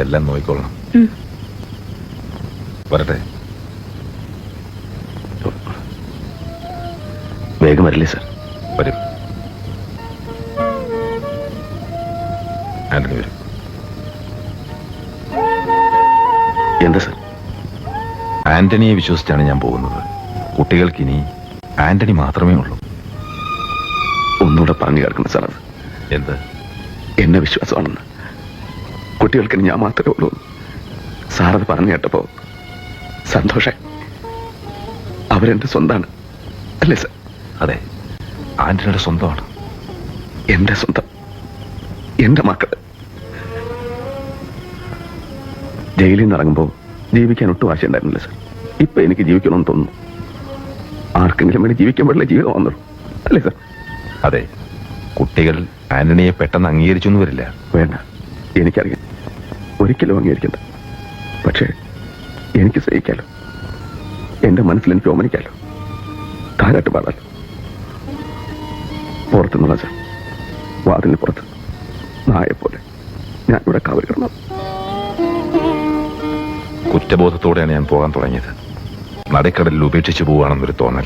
എല്ലാം നോക്കിക്കൊള്ളണം. വരട്ടെ. വേഗം വരില്ലേ സാർ? വരും. ആന്റണി വരും. എന്താ സാർ? ആന്റണിയെ വിശ്വസിച്ചാണ് ഞാൻ പോകുന്നത്. കുട്ടികൾക്കിനി ആന്റണി മാത്രമേ ഉള്ളൂ. ഒന്നുകൂടെ പറഞ്ഞു കേൾക്കണം സാർ അത്. എന്ത്? എന്നെ വിശ്വാസമാണെന്ന്. കുട്ടികൾക്ക് ഞാൻ മാത്രമേ ഉള്ളൂ. സാറത് പറഞ്ഞു കേട്ടപ്പോ സന്തോഷം അവരെന്റെ സ്വന്താണ്. അല്ലേ സർ? അതെ ആന്റണിയുടെ സ്വന്തമാണ്. എന്റെ സ്വന്തം. എന്റെ മക്കൾ. ജയിലിൽ നിന്ന് ഇറങ്ങുമ്പോൾ ജീവിക്കാൻ ഒട്ടും ആശയുണ്ടായിരുന്നില്ല സർ. ഇപ്പൊ എനിക്ക് ജീവിക്കണമെന്ന് തോന്നുന്നു. ആർക്കെങ്കിലും വേണ്ടി ജീവിക്കാൻ പാടില്ല ജീവിതം വന്നുള്ളൂ. അല്ലേ സർ? അതെ കുട്ടികൾ ആന്റണിയെ പെട്ടെന്ന് അംഗീകരിച്ചു വരില്ല. വേണ്ട. എനിക്കറിയാം. ഒരിക്കലും അംഗീകരിക്കണ്ട. പക്ഷേ എനിക്ക് സഹിക്കാലോ എന്റെ മനസ്സിൽ എനിക്ക് ഓമനിക്കാലോ? ധാരാട്ട് പാടാലോ? പുറത്തുനിന്നുള്ള നിളച്ച വാതിലിന് പുറത്ത്. നായെപ്പോലെ ഞാൻ ഇവിടെ കാവൽ കിടന്നു. കുറ്റബോധത്തോടെയാണ് ഞാൻ പോകാൻ തുടങ്ങിയത്. നടുക്കടലിൽ ഉപേക്ഷിച്ചു പോവുകയാണെന്നൊരു തോന്നൽ.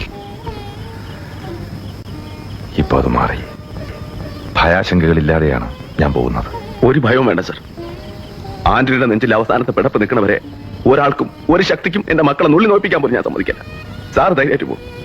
ഇപ്പൊ അത് മാറി. ഭയാശങ്കകളില്ലാതെയാണ് ഞാൻ പോകുന്നത്. ഒരു ഭയവും വേണ്ട സാർ. ആന്റണിയുടെ നെഞ്ചിൽ അവസാനത്തെ പിടപ്പ് നിൽക്കണവരെ ഒരാൾക്കും ഒരു ശക്തിക്കും എന്റെ മക്കളെ നുള്ളി നോപ്പിക്കാൻ പോലും ഞാൻ സമ്മതിക്കില്ല. സാർ ധൈര്യമായിട്ട് പോകും